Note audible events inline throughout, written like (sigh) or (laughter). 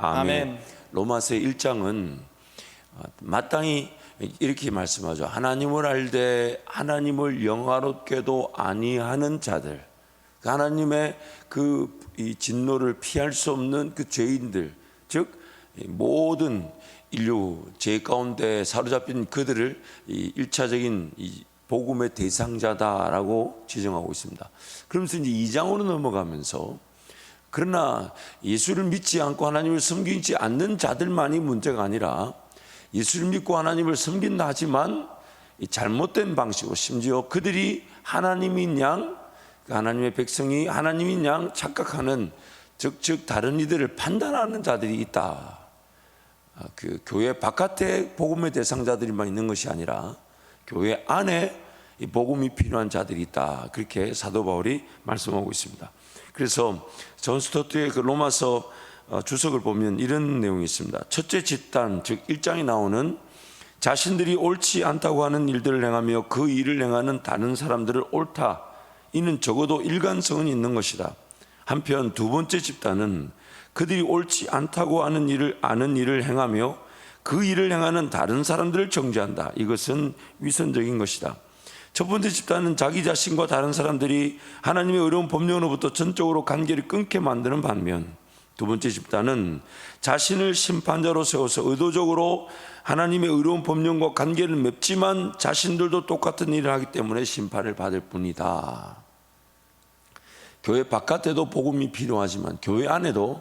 아멘. 아멘. 로마서 1장은 마땅히 이렇게 말씀하죠. 하나님을 알되 하나님을 영화롭게도 아니하는 자들, 그 하나님의 그 이 진노를 피할 수 없는 그 죄인들, 즉이 모든 인류 죄 가운데 사로잡힌 그들을 이 일차적인 이 복음의 대상자다라고 지정하고 있습니다. 그러면서 이제 2장으로 넘어가면서 그러나 예수를 믿지 않고 하나님을 섬기지 않는 자들만이 문제가 아니라 예수를 믿고 하나님을 섬긴다 하지만 이 잘못된 방식으로 심지어 그들이 하나님인 양, 그 하나님의 백성이 하나님인 양 착각하는 즉, 즉 다른 이들을 판단하는 자들이 있다. 아, 그 교회 바깥에 복음의 대상자들만 있는 것이 아니라 교회 안에 이 복음이 필요한 자들이 있다. 그렇게 사도 바울이 말씀하고 있습니다. 그래서 존 스토트의 그 로마서 어, 주석을 보면 이런 내용이 있습니다. 첫째 집단 즉 1장에 나오는 자신들이 옳지 않다고 하는 일들을 행하며 그 일을 행하는 다른 사람들을 옳다. 이는 적어도 일관성은 있는 것이다. 한편 두 번째 집단은 그들이 옳지 않다고 하는 일을 아는 일을 행하며 그 일을 행하는 다른 사람들을 정죄한다. 이것은 위선적인 것이다. 첫 번째 집단은 자기 자신과 다른 사람들이 하나님의 어려운 법령으로부터 전적으로 관계를 끊게 만드는 반면 두 번째 집단은 자신을 심판자로 세워서 의도적으로 하나님의 어려운 법령과 관계를 맺지만 자신들도 똑같은 일을 하기 때문에 심판을 받을 뿐이다. 교회 바깥에도 복음이 필요하지만 교회 안에도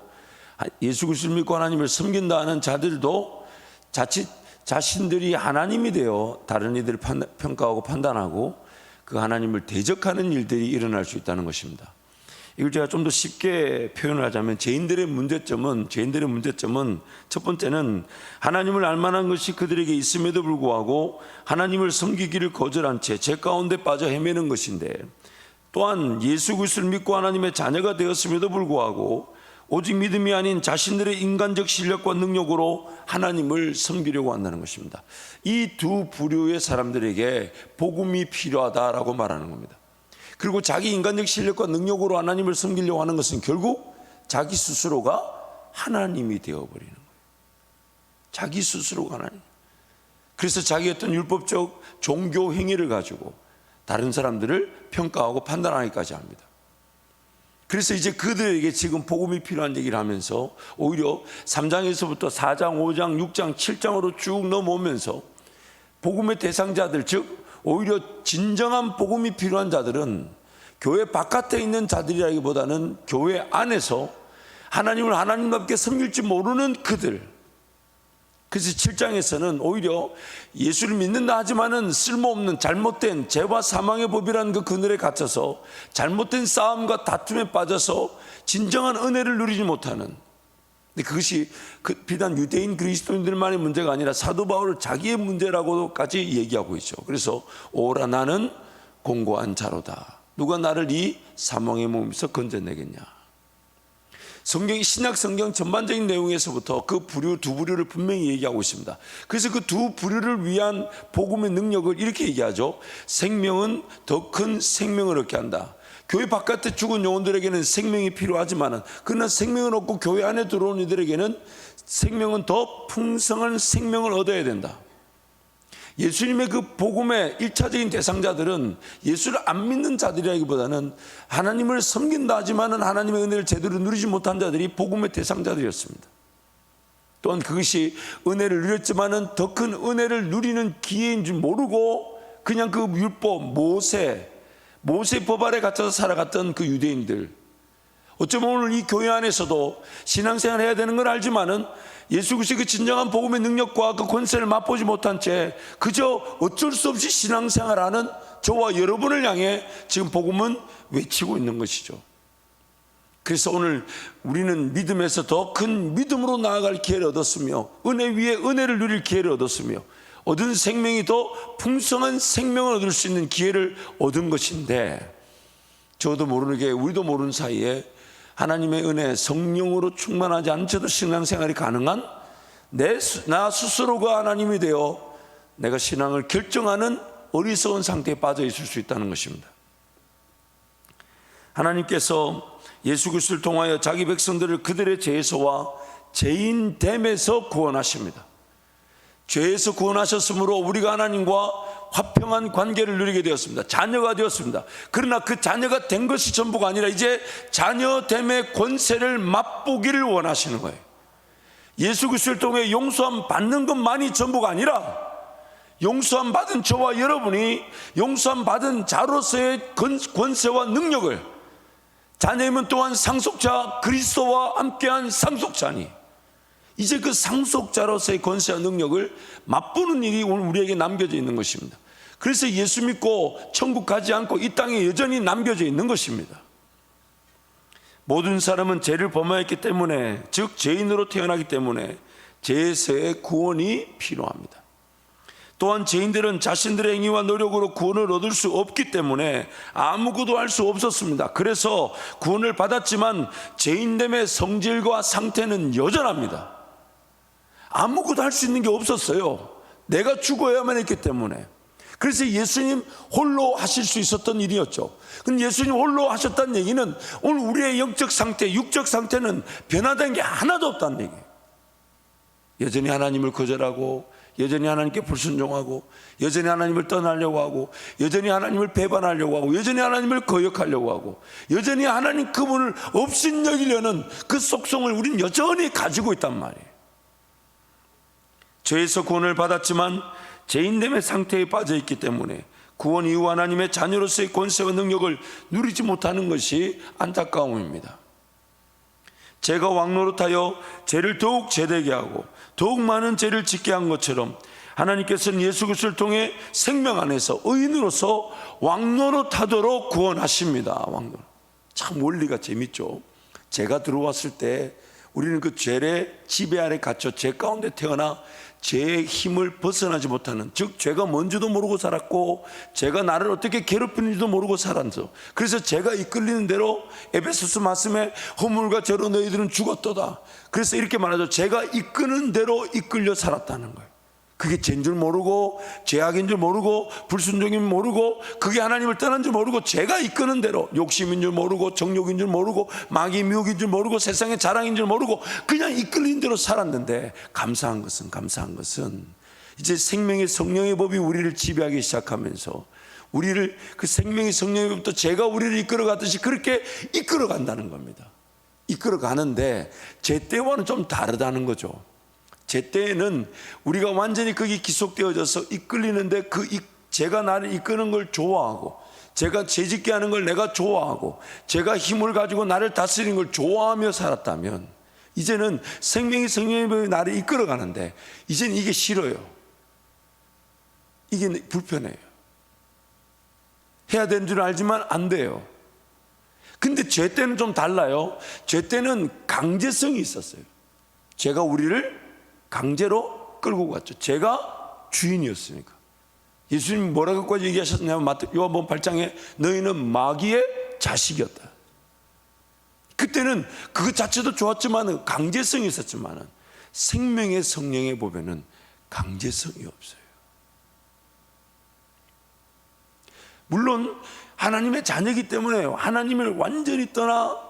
예수 그리스도를 믿고 하나님을 섬긴다 하는 자들도 자칫 자신들이 하나님이 되어 다른 이들을 판- 평가하고 판단하고 그 하나님을 대적하는 일들이 일어날 수 있다는 것입니다. 이걸 제가 좀 더 쉽게 표현을 하자면 죄인들의 문제점은 죄인들의 문제점은 첫 번째는 하나님을 알만한 것이 그들에게 있음에도 불구하고 하나님을 섬기기를 거절한 채 죄 가운데 빠져 헤매는 것인데 또한 예수 그리스도를 믿고 하나님의 자녀가 되었음에도 불구하고 오직 믿음이 아닌 자신들의 인간적 실력과 능력으로 하나님을 섬기려고 한다는 것입니다. 이 두 부류의 사람들에게 복음이 필요하다라고 말하는 겁니다. 그리고 자기 인간적 실력과 능력으로 하나님을 섬기려고 하는 것은 결국 자기 스스로가 하나님이 되어버리는 거예요. 자기 스스로가 하나님. 그래서 자기 어떤 율법적 종교 행위를 가지고 다른 사람들을 평가하고 판단하기까지 합니다. 그래서 이제 그들에게 지금 복음이 필요한 얘기를 하면서 오히려 3장에서부터 4장, 5장, 6장, 7장으로 쭉 넘어오면서 복음의 대상자들 즉 오히려 진정한 복음이 필요한 자들은 교회 바깥에 있는 자들이라기보다는 교회 안에서 하나님을 하나님답게 섬길지 모르는 그들 그래서 7장에서는 오히려 예수를 믿는다 하지만은 쓸모없는 잘못된 죄와 사망의 법이라는 그 그늘에 갇혀서 잘못된 싸움과 다툼에 빠져서 진정한 은혜를 누리지 못하는 근데 그것이 그 비단 유대인 그리스도인들만의 문제가 아니라 사도 바울 자기의 문제라고까지 얘기하고 있죠. 그래서 오라 나는 공고한 자로다. 누가 나를 이 사망의 몸에서 건져내겠냐? 성경이 신약 성경 전반적인 내용에서부터 그 부류 두 부류를 분명히 얘기하고 있습니다. 그래서 그 두 부류를 위한 복음의 능력을 이렇게 얘기하죠. 생명은 더 큰 생명을 얻게 한다. 교회 바깥에 죽은 영혼들에게는 생명이 필요하지만은 그러나 생명을 얻고 교회 안에 들어온 이들에게는 생명은 더 풍성한 생명을 얻어야 된다. 예수님의 그 복음의 일차적인 대상자들은 예수를 안 믿는 자들이라기보다는 하나님을 섬긴다 하지만은 하나님의 은혜를 제대로 누리지 못한 자들이 복음의 대상자들이었습니다. 또한 그것이 은혜를 누렸지만은 더 큰 은혜를 누리는 기회인 줄 모르고 그냥 그 율법 모세 모세 법 아래 갇혀서 살아갔던 그 유대인들 어쩌면 오늘 이 교회 안에서도 신앙생활 해야 되는 걸 알지만은 예수 그리스도의 그 진정한 복음의 능력과 그 권세를 맛보지 못한 채 그저 어쩔 수 없이 신앙생활하는 저와 여러분을 향해 지금 복음은 외치고 있는 것이죠. 그래서 오늘 우리는 믿음에서 더 큰 믿음으로 나아갈 기회를 얻었으며 은혜 위에 은혜를 누릴 기회를 얻었으며 얻은 생명이 더 풍성한 생명을 얻을 수 있는 기회를 얻은 것인데 저도 모르게 우리도 모르는 사이에 하나님의 은혜 성령으로 충만하지 않고도 신앙생활이 가능한 내 나 스스로가 하나님이 되어 내가 신앙을 결정하는 어리석은 상태에 빠져 있을 수 있다는 것입니다. 하나님께서 예수 그리스도를 통하여 자기 백성들을 그들의 죄에서와 죄인됨에서 구원하십니다. 죄에서 구원하셨으므로 우리가 하나님과 화평한 관계를 누리게 되었습니다. 자녀가 되었습니다. 그러나 그 자녀가 된 것이 전부가 아니라 이제 자녀됨의 권세를 맛보기를 원하시는 거예요. 예수 그리스도를 통해 용서함 받는 것만이 전부가 아니라 용서함 받은 저와 여러분이 용서함 받은 자로서의 권- 권세와 능력을 자녀이면 또한 상속자 그리스도와 함께한 상속자니 이제 그 상속자로서의 권세와 능력을 맛보는 일이 오늘 우리에게 남겨져 있는 것입니다. 그래서 예수 믿고 천국 가지 않고 이 땅에 여전히 남겨져 있는 것입니다. 모든 사람은 죄를 범하였기 때문에 즉 죄인으로 태어나기 때문에 죄에서의 구원이 필요합니다. 또한 죄인들은 자신들의 행위와 노력으로 구원을 얻을 수 없기 때문에 아무것도 할 수 없었습니다. 그래서 구원을 받았지만 죄인됨의 성질과 상태는 여전합니다. 아무것도 할 수 있는 게 없었어요. 내가 죽어야만 했기 때문에. 그래서 예수님 홀로 하실 수 있었던 일이었죠. 근데 예수님 홀로 하셨다는 얘기는 오늘 우리의 영적 상태, 육적 상태는 변화된 게 하나도 없다는 얘기예요. 여전히 하나님을 거절하고 여전히 하나님께 불순종하고 여전히 하나님을 떠나려고 하고 여전히 하나님을 배반하려고 하고 여전히 하나님을 거역하려고 하고 여전히 하나님 그분을 없인 여기려는 그 속성을 우리는 여전히 가지고 있단 말이에요. 죄에서 구원을 받았지만 죄인됨의 상태에 빠져 있기 때문에 구원 이후 하나님의 자녀로서의 권세와 능력을 누리지 못하는 것이 안타까움입니다. 죄가 왕노릇하여 죄를 더욱 제되게 하고 더욱 많은 죄를 짓게 한 것처럼 하나님께서는 예수 그리스도를 통해 생명 안에서 의인으로서 왕노릇하도록 구원하십니다. 왕노릇. 참 원리가 재밌죠. 죄가 들어왔을 때 우리는 그 죄의 지배 아래 갇혀 죄 가운데 태어나 죄의 힘을 벗어나지 못하는 즉 죄가 뭔지도 모르고 살았고 죄가 나를 어떻게 괴롭히는지도 모르고 살았어. 그래서 죄가 이끌리는 대로 에베소스 말씀에 허물과 죄로 너희들은 죽었도다. 그래서 이렇게 말하죠. 죄가 이끄는 대로 이끌려 살았다는 거예요. 그게 죄인 줄 모르고 죄악인 줄 모르고 불순종인 줄 모르고 그게 하나님을 떠난 줄 모르고 죄가 이끄는 대로 욕심인 줄 모르고 정욕인 줄 모르고 마귀 미혹인 줄 모르고 세상의 자랑인 줄 모르고 그냥 이끌린 대로 살았는데 감사한 것은 감사한 것은 이제 생명의 성령의 법이 우리를 지배하기 시작하면서 우리를 그 생명의 성령의 법부터 제가 우리를 이끌어 갔듯이 그렇게 이끌어 간다는 겁니다. 이끌어 가는데 제 때와는 좀 다르다는 거죠. 제 때에는 우리가 완전히 거기 기속되어져서 이끌리는데 그 이- 제가 나를 이끄는 걸 좋아하고 제가 죄짓게 하는 걸 내가 좋아하고 제가 힘을 가지고 나를 다스리는 걸 좋아하며 살았다면 이제는 생명의 성령이 나를 이끌어 가는데 이제는 이게 싫어요. 이게 불편해요. 해야 되는 줄 알지만 안 돼요. 근데 죄 때는 좀 달라요. 죄 때는 강제성이 있었어요. 죄가 우리를 강제로 끌고 갔죠. 제가 주인이었으니까. 예수님 뭐라고까지 얘기하셨냐면 요한복음 8장에 너희는 마귀의 자식이었다. 그때는 그것 자체도 좋았지만 강제성이 있었지만 생명의 성령의 보면은 강제성이 없어요. 물론 하나님의 자녀이기 때문에 하나님을 완전히 떠나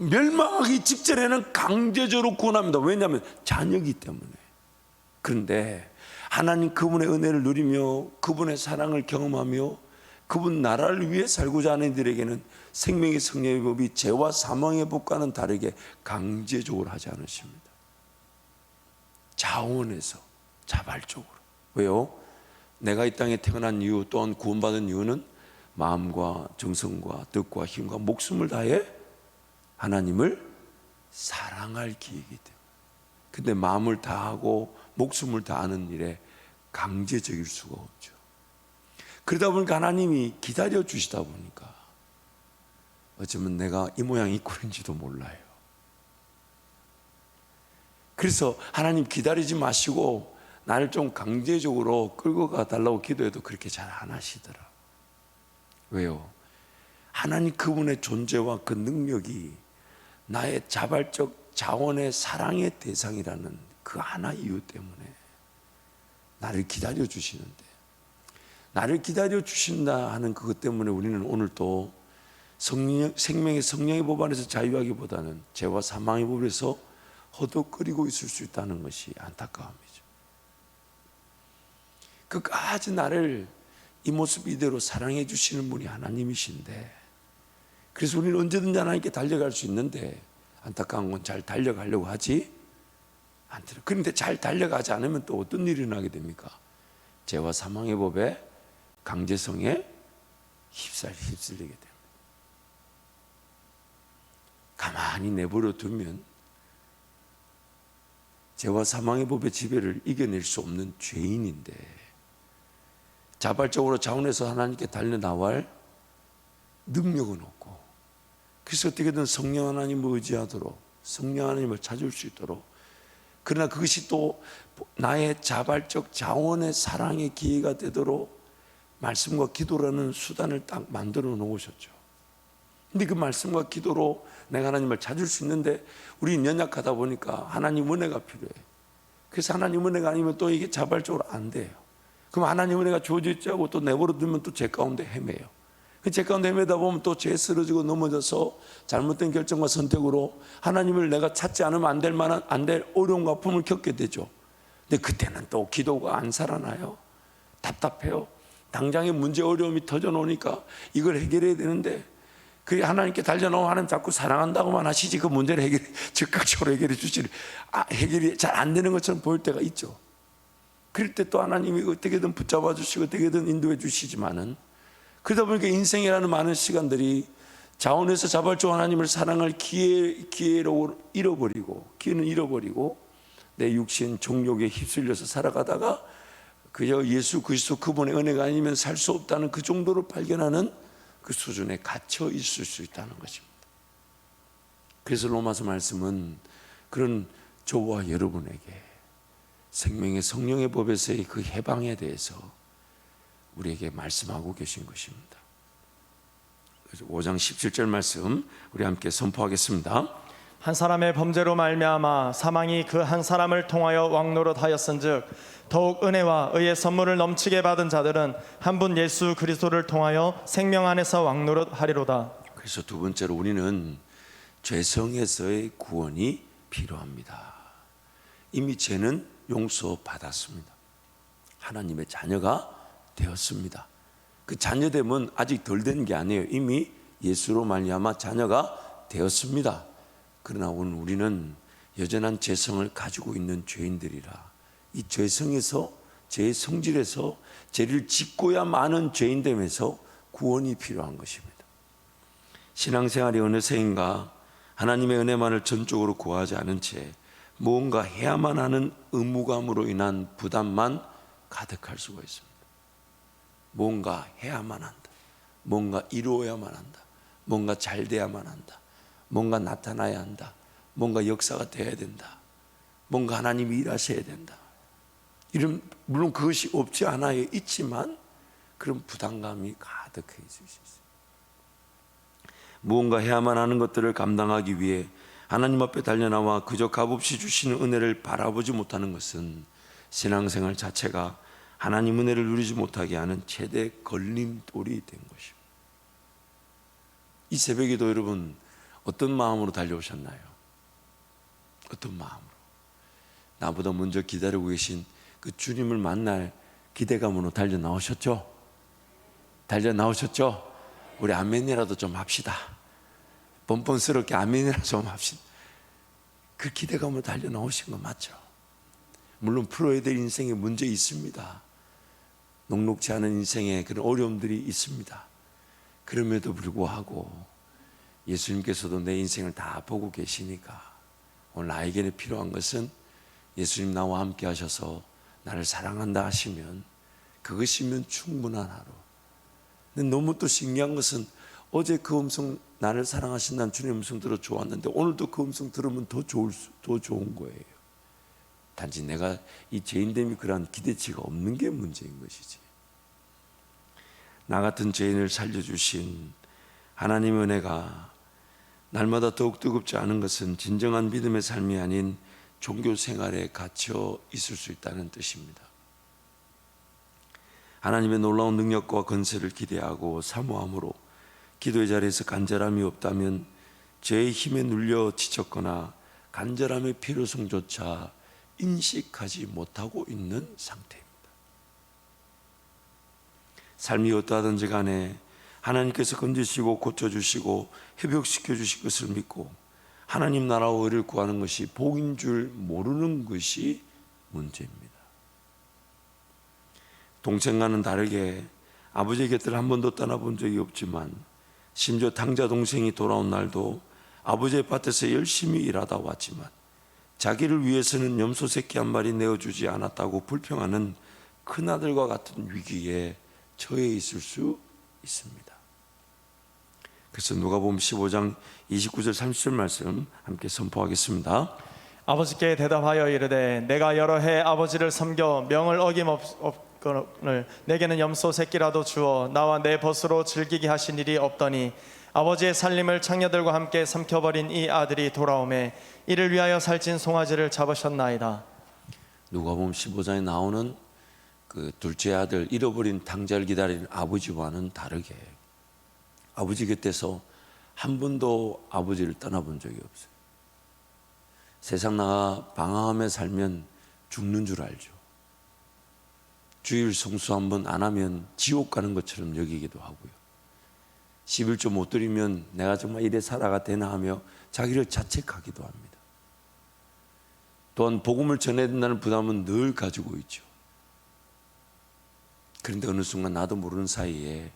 멸망하기 직전에는 강제적으로 구원합니다. 왜냐하면 자녀이기 때문에. 그런데 하나님 그분의 은혜를 누리며 그분의 사랑을 경험하며 그분 나라를 위해 살고자 하는 이들에게는 생명의 성령의 법이 죄와 사망의 법과는 다르게 강제적으로 하지 않으십니다. 자원에서 자발적으로. 왜요? 내가 이 땅에 태어난 이유 또한 구원받은 이유는 마음과 정성과 뜻과 힘과 목숨을 다해 하나님을 사랑할 기회이기 때문에. 근데 마음을 다하고 목숨을 다하는 일에 강제적일 수가 없죠. 그러다 보니까 하나님이 기다려 주시다 보니까 어쩌면 내가 이 모양 이 꼴인지도 몰라요. 그래서 하나님 기다리지 마시고 나를 좀 강제적으로 끌고 가 달라고 기도해도 그렇게 잘 안 하시더라. 왜요? 하나님 그분의 존재와 그 능력이 나의 자발적 자원의 사랑의 대상이라는 그 하나 이유 때문에 나를 기다려 주시는데 나를 기다려 주신다 하는 그것 때문에 우리는 오늘 또 성령, 생명의 성령의 법 안에서 자유하기보다는 죄와 사망의 법에서 허덕거리고 있을 수 있다는 것이 안타까움이죠. 끝까지 나를 이 모습 이대로 사랑해 주시는 분이 하나님이신데 그래서 우리는 언제든지 하나님께 달려갈 수 있는데 안타까운 건 잘 달려가려고 하지 않더라. 그런데 잘 달려가지 않으면 또 어떤 일이 일어나게 됩니까? 죄와 사망의 법에 강제성에 휩쓸, 휩쓸리게 됩니다. 가만히 내버려 두면 죄와 사망의 법의 지배를 이겨낼 수 없는 죄인인데 자발적으로 자원해서 하나님께 달려나갈 능력은 없고 그래서 어떻게든 성령 하나님을 의지하도록 성령 하나님을 찾을 수 있도록 그러나 그것이 또 나의 자발적 자원의 사랑의 기회가 되도록 말씀과 기도라는 수단을 딱 만들어 놓으셨죠. 근데 그 말씀과 기도로 내가 하나님을 찾을 수 있는데 우리는 연약하다 보니까 하나님 은혜가 필요해. 그래서 하나님 은혜가 아니면 또 이게 자발적으로 안 돼요. 그럼 하나님 은혜가 주어져 있지 하고 또 내버려 두면 또죄 가운데 헤매요. 그죄 가운데 헤매다 보면 또 죄에 쓰러지고 넘어져서 잘못된 결정과 선택으로 하나님을 내가 찾지 않으면 안 될 만한 안 될 어려움과 아픔을 겪게 되죠. 근데 그때는 또 기도가 안 살아나요. 답답해요. 당장의 문제 어려움이 터져 놓으니까 이걸 해결해야 되는데 그 하나님께 달려나오면 하나님 자꾸 사랑한다고만 하시지 그 문제를 해결 (laughs) 즉각적으로 해결해 주지 아, 해결이 잘 안 되는 것처럼 보일 때가 있죠. 그럴 때 또 하나님이 어떻게든 붙잡아 주시고 어떻게든 인도해 주시지만은 그러다 보니까 인생이라는 많은 시간들이 자원에서 자발적 하나님을 사랑할 기회 기회로 잃어버리고 기회는 잃어버리고 내 육신 종욕에 휩쓸려서 살아가다가 그저 예수 그리스도 그분의 은혜가 아니면 살 수 없다는 그 정도로 발견하는 그 수준에 갇혀 있을 수 있다는 것입니다. 그래서 로마서 말씀은 그런 저와 여러분에게 생명의 성령의 법에서의 그 해방에 대해서 우리에게 말씀하고 계신 것입니다. 그래서 5장 17절 말씀 우리 함께 선포하겠습니다. 한 사람의 범죄로 말미암아 사망이 그 한 사람을 통하여 왕노릇하였은즉 더욱 은혜와 의의 선물을 넘치게 받은 자들은 한 분 예수 그리스도를 통하여 생명 안에서 왕노릇하리로다. 그래서 두 번째로 우리는 죄성에서의 구원이 필요합니다. 이미 죄는 용서 받았습니다. 하나님의 자녀가 되었습니다. 그 자녀됨은 아직 덜 된 게 아니에요. 이미 예수로 말미암아 자녀가 되었습니다. 그러나 오늘 우리는 여전한 죄성을 가지고 있는 죄인들이라 이 죄성에서 죄의 성질에서 죄를 짓고야 많은 죄인됨에서 구원이 필요한 것입니다. 신앙생활이 어느 세인가 하나님의 은혜만을 전적으로 구하지 않은 채 무언가 해야만 하는 의무감으로 인한 부담만 가득할 수가 있습니다. 뭔가 해야만 한다. 뭔가 이루어야만 한다. 뭔가 잘 돼야만 한다. 뭔가 나타나야 한다. 뭔가 역사가 돼야 된다. 뭔가 하나님이 일하셔야 된다. 이런 물론 그것이 없지 않아요. 있지만 그런 부담감이 가득해질 수 있어요. 무언가 해야만 하는 것들을 감당하기 위해 하나님 앞에 달려나와 그저 값없이 주시는 은혜를 바라보지 못하는 것은 신앙생활 자체가 하나님 은혜를 누리지 못하게 하는 최대 걸림돌이 된 것입니다. 이 새벽에도 여러분 어떤 마음으로 달려오셨나요? 어떤 마음으로? 나보다 먼저 기다리고 계신 그 주님을 만날 기대감으로 달려 나오셨죠? 달려 나오셨죠? 우리 아멘이라도 좀 합시다. 뻔뻔스럽게 아멘이라도 좀 합시다. 그 기대감으로 달려 나오신 거 맞죠? 물론 될 인생에 문제 있습니다. 녹록지 않은 인생에 그런 어려움들이 있습니다. 그럼에도 불구하고 예수님께서도 내 인생을 다 보고 계시니까 오늘 나에게는 필요한 것은 예수님 나와 함께 하셔서 나를 사랑한다 하시면 그것이면 충분한 하루. 근데 너무 또 신기한 것은 어제 그 음성 나를 사랑하신다는 주님 음성 들어 좋았는데 오늘도 그 음성 들으면 더 좋을 수, 더 좋은 거예요. 단지 내가 이 죄인됨이 그러한 기대치가 없는 게 문제인 것이지. 나 같은 죄인을 살려주신 하나님의 은혜가 날마다 더욱 뜨겁지 않은 것은 진정한 믿음의 삶이 아닌 종교 생활에 갇혀 있을 수 있다는 뜻입니다. 하나님의 놀라운 능력과 건세를 기대하고 사모함으로 기도의 자리에서 간절함이 없다면 죄의 힘에 눌려 지쳤거나 간절함의 필요성조차 인식하지 못하고 있는 상태입니다. 삶이 어떠하든지 간에 하나님께서 건지시고 고쳐주시고 회복시켜 주실 것을 믿고 하나님 나라와 의를 구하는 것이 복인 줄 모르는 것이 문제입니다. 동생과는 다르게 아버지 곁을 한 번도 떠나본 적이 없지만 심지어 당자 동생이 돌아온 날도 아버지의 밭에서 열심히 일하다 왔지만 자기를 위해서는 염소 새끼 한 마리 내어주지 않았다고 불평하는 큰아들과 같은 위기에 처해 있을 수 있습니다. 그래서 누가복음 15장 29절 30절 말씀 함께 선포하겠습니다. 아버지께 대답하여 이르되 내가 여러 해 아버지를 섬겨 명을 어김없 거늘 내게는 염소 새끼라도 주어 나와 내 벗으로 즐기게 하신 일이 없더니 아버지의 살림을 창녀들과 함께 삼켜버린 이 아들이 돌아오매 이를 위하여 살찐 송아지를 잡으셨나이다 누가복음 15장에 나오는 그 둘째 아들 잃어버린 당자를 기다리는 아버지와는 다르게 아버지 곁에서 한 번도 아버지를 떠나본 적이 없어요. 세상 나가 방황하며 살면 죽는 줄 알죠. 주일 성수 한번 안 하면 지옥 가는 것처럼 여기기도 하고요. 11조 못 드리면 내가 정말 이래 살아가 되나 하며 자기를 자책하기도 합니다. 또한 복음을 전해야 된다는 부담은 늘 가지고 있죠. 그런데 어느 순간 나도 모르는 사이에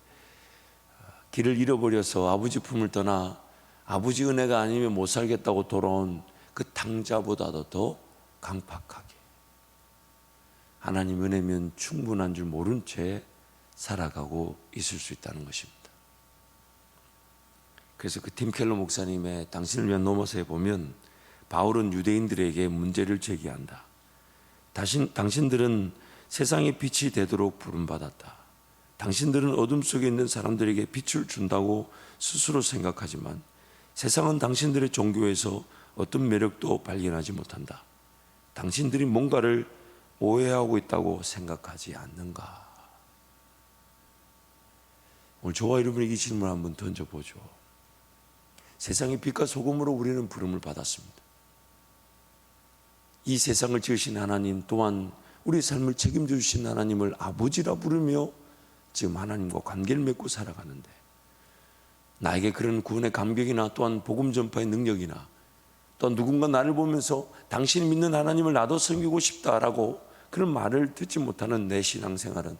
길을 잃어버려서 아버지 품을 떠나 아버지 은혜가 아니면 못 살겠다고 돌아온 그 당자보다도 더 강팍하게 하나님 은혜면 충분한 줄 모른 채 살아가고 있을 수 있다는 것입니다. 그래서 그 팀켈러 목사님의 당신을 위한 넘어서에 보면 바울은 유대인들에게 문제를 제기한다. 당신, 당신들은 세상의 빛이 되도록 부름받았다. 당신들은 어둠 속에 있는 사람들에게 빛을 준다고 스스로 생각하지만 세상은 당신들의 종교에서 어떤 매력도 발견하지 못한다. 당신들이 뭔가를 오해하고 있다고 생각하지 않는가? 오늘 저와 여러분에게 이 질문 한번 던져보죠. 세상의 빛과 소금으로 우리는 부름을 받았습니다. 이 세상을 지으신 하나님 또한 우리 삶을 책임져 주신 하나님을 아버지라 부르며 지금 하나님과 관계를 맺고 살아가는데 나에게 그런 구원의 감격이나 또한 복음 전파의 능력이나 또한 누군가 나를 보면서 당신이 믿는 하나님을 나도 섬기고 싶다라고 그런 말을 듣지 못하는 내 신앙생활은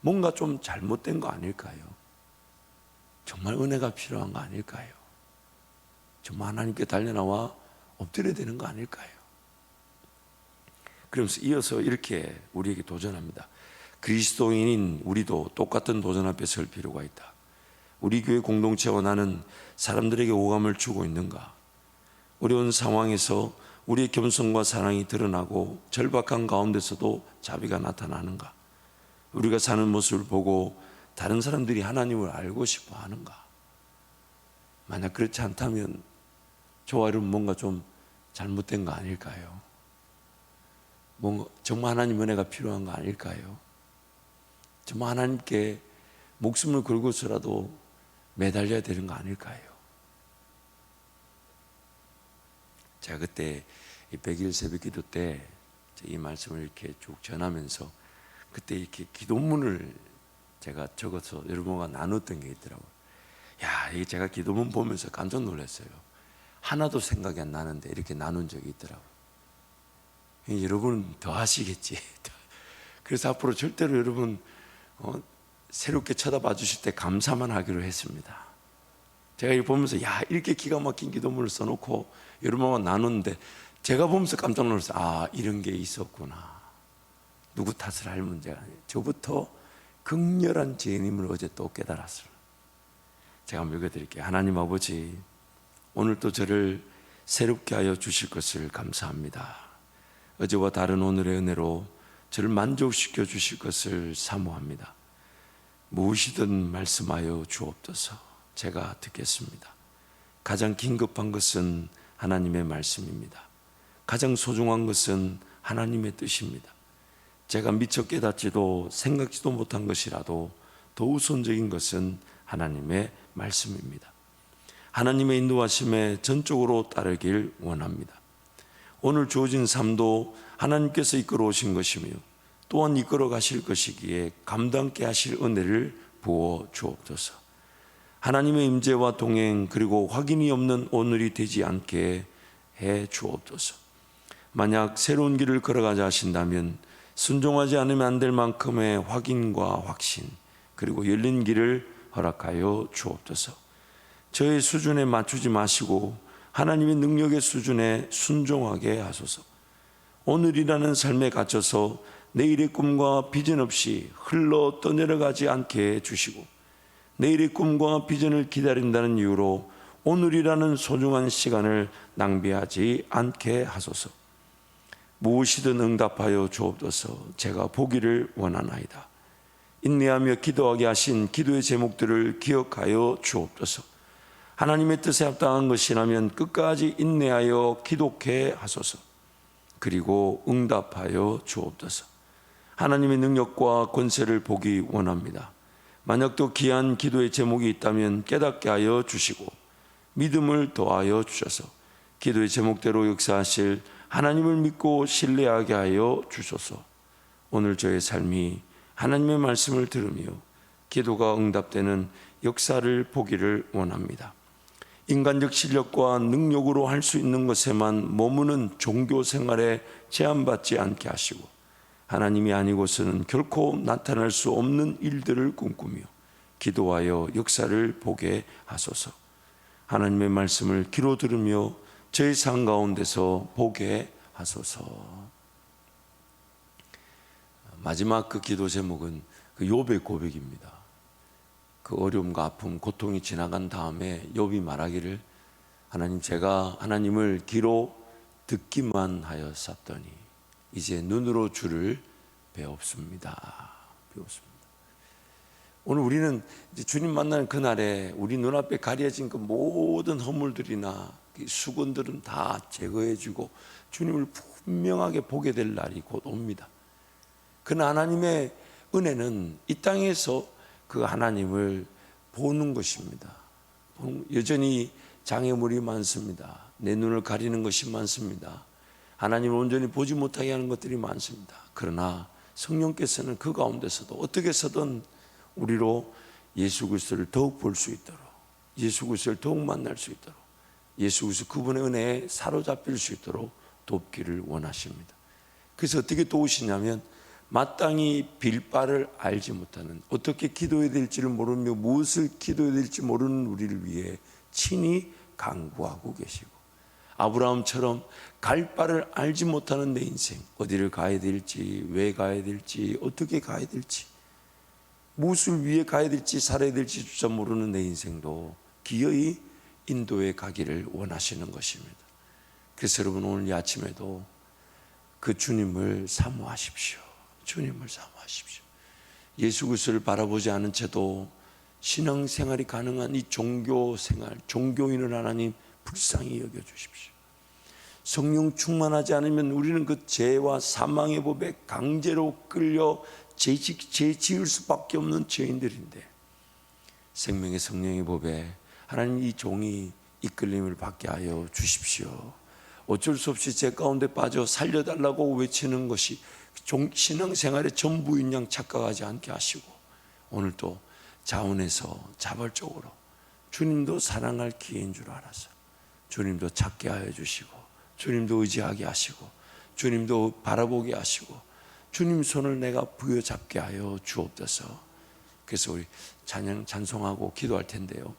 뭔가 좀 잘못된 거 아닐까요? 정말 은혜가 필요한 거 아닐까요? 정말 하나님께 달려나와 엎드려야 되는 거 아닐까요? 그러면서 이어서 이렇게 우리에게 도전합니다. 그리스도인인 우리도 똑같은 도전 앞에 설 필요가 있다. 우리 교회 공동체와 나는 사람들에게 오감을 주고 있는가? 어려운 상황에서 우리의 겸손과 사랑이 드러나고 절박한 가운데서도 자비가 나타나는가? 우리가 사는 모습을 보고 다른 사람들이 하나님을 알고 싶어 하는가? 만약 그렇지 않다면 저와 여러분 뭔가 좀 잘못된 거 아닐까요? 뭔가 정말 하나님 은혜가 필요한 거 아닐까요? 정말 하나님께 목숨을 걸고서라도 매달려야 되는 거 아닐까요? 제가 그때 이 100일 새벽 기도 때 이 말씀을 이렇게 쭉 전하면서 그때 이렇게 기도문을 제가 적어서 여러분과 나눴던 게 있더라고요. 야, 이게 제가 기도문 보면서 깜짝 놀랐어요. 하나도 생각이 안 나는데 이렇게 나눈 적이 있더라고요. 여러분 더 하시겠지. (laughs) 그래서 앞으로 절대로 여러분 어, 새롭게 쳐다봐 주실 때 감사만 하기로 했습니다. 제가 이거 보면서 야 이렇게 기가 막힌 기도문을 써놓고 여러분과 나누는데 제가 보면서 깜짝 놀랐어요. 아 이런 게 있었구나. 누구 탓을 할 문제가 아니에요. 저부터 극렬한 죄인임을 어제 또 깨달았어요. 제가 한번 읽어드릴게요. 하나님 아버지 오늘 또 저를 새롭게 하여 주실 것을 감사합니다. 어제와 다른 오늘의 은혜로 저를 만족시켜 주실 것을 사모합니다. 무엇이든 말씀하여 주옵소서. 제가 듣겠습니다. 가장 긴급한 것은 하나님의 말씀입니다. 가장 소중한 것은 하나님의 뜻입니다. 제가 미처 깨닫지도 생각지도 못한 것이라도 더 우선적인 것은 하나님의 말씀입니다. 하나님의 인도하심에 전적으로 따르길 원합니다. 오늘 주어진 삶도 하나님께서 이끌어 오신 것이며 또한 이끌어 가실 것이기에 감당케 하실 은혜를 부어 주옵소서. 하나님의 임재와 동행 그리고 확인이 없는 오늘이 되지 않게 해 주옵소서. 만약 새로운 길을 걸어가자 하신다면 순종하지 않으면 안 될 만큼의 확인과 확신 그리고 열린 길을 허락하여 주옵소서. 저의 수준에 맞추지 마시고 하나님의 능력의 수준에 순종하게 하소서. 오늘이라는 삶에 갇혀서 내일의 꿈과 비전 없이 흘러 떠내려가지 않게 해 주시고 내일의 꿈과 비전을 기다린다는 이유로 오늘이라는 소중한 시간을 낭비하지 않게 하소서. 무엇이든 응답하여 주옵소서. 제가 보기를 원하나이다. 인내하며 기도하게 하신 기도의 제목들을 기억하여 주옵소서. 하나님의 뜻에 합당한 것이라면 끝까지 인내하여 기독해 하소서. 그리고 응답하여 주옵소서. 하나님의 능력과 권세를 보기 원합니다. 만약 또 귀한 기도의 제목이 있다면 깨닫게 하여 주시고 믿음을 더하여 주셔서 기도의 제목대로 역사하실 하나님을 믿고 신뢰하게 하여 주소서. 오늘 저의 삶이 하나님의 말씀을 들으며 기도가 응답되는 역사를 보기를 원합니다. 인간적 실력과 능력으로 할 수 있는 것에만 머무는 종교 생활에 제한받지 않게 하시고 하나님이 아니고서는 결코 나타날 수 없는 일들을 꿈꾸며 기도하여 역사를 보게 하소서. 하나님의 말씀을 귀로 들으며 저의 삶 가운데서 보게 하소서. 마지막 그 기도 제목은 그 욥의 고백입니다. 그 어려움과 아픔, 고통이 지나간 다음에 욥이 말하기를 하나님 제가 하나님을 귀로 듣기만 하여 쌌더니 이제 눈으로 주를 배웠습니다. 배웠습니다. 오늘 우리는 주님 만나는 그날에 우리 눈앞에 가려진 그 모든 허물들이나 그 수건들은 다 제거해주고 주님을 분명하게 보게 될 날이 곧 옵니다. 그러나 하나님의 은혜는 이 땅에서 그 하나님을 보는 것입니다. 여전히 장애물이 많습니다. 내 눈을 가리는 것이 많습니다. 하나님을 온전히 보지 못하게 하는 것들이 많습니다. 그러나 성령께서는 그 가운데서도 어떻게 해서든 우리로 예수 그리스도를 더욱 볼 수 있도록 예수 그리스도를 더욱 만날 수 있도록 예수 그리스도 그분의 은혜에 사로잡힐 수 있도록 돕기를 원하십니다. 그래서 어떻게 도우시냐면 마땅히 빌 바를 알지 못하는 어떻게 기도해야 될지를 모르며 무엇을 기도해야 될지 모르는 우리를 위해 친히 강구하고 계시고 아브라함처럼 갈 바를 알지 못하는 내 인생 어디를 가야 될지 왜 가야 될지 어떻게 가야 될지 무엇을 위해 가야 될지 살아야 될지 조차 모르는 내 인생도 기어이 인도에 가기를 원하시는 것입니다. 그래서 여러분 오늘 이 아침에도 그 주님을 사모하십시오. 주님을 사모하십시오. 예수 그리스도를 바라보지 않은 채도 신앙 생활이 가능한 이 종교 생활, 종교인을 하나님 불쌍히 여겨 주십시오. 성령 충만하지 않으면 우리는 그 죄와 사망의 법에 강제로 끌려 죄, 죄 지을 수밖에 없는 죄인들인데 생명의 성령의 법에 하나님 이 종이 이끌림을 받게 하여 주십시오. 어쩔 수 없이 제 가운데 빠져 살려달라고 외치는 것이 종, 신앙생활의 전부인 양 착각하지 않게 하시고 오늘도 자원에서 자발적으로 주님도 사랑할 기회인 줄 알아서 주님도 찾게 하여 주시고 주님도 의지하게 하시고 주님도 바라보게 하시고 주님 손을 내가 부여잡게 하여 주옵소서. 그래서 우리 찬양 찬송하고 기도할 텐데요.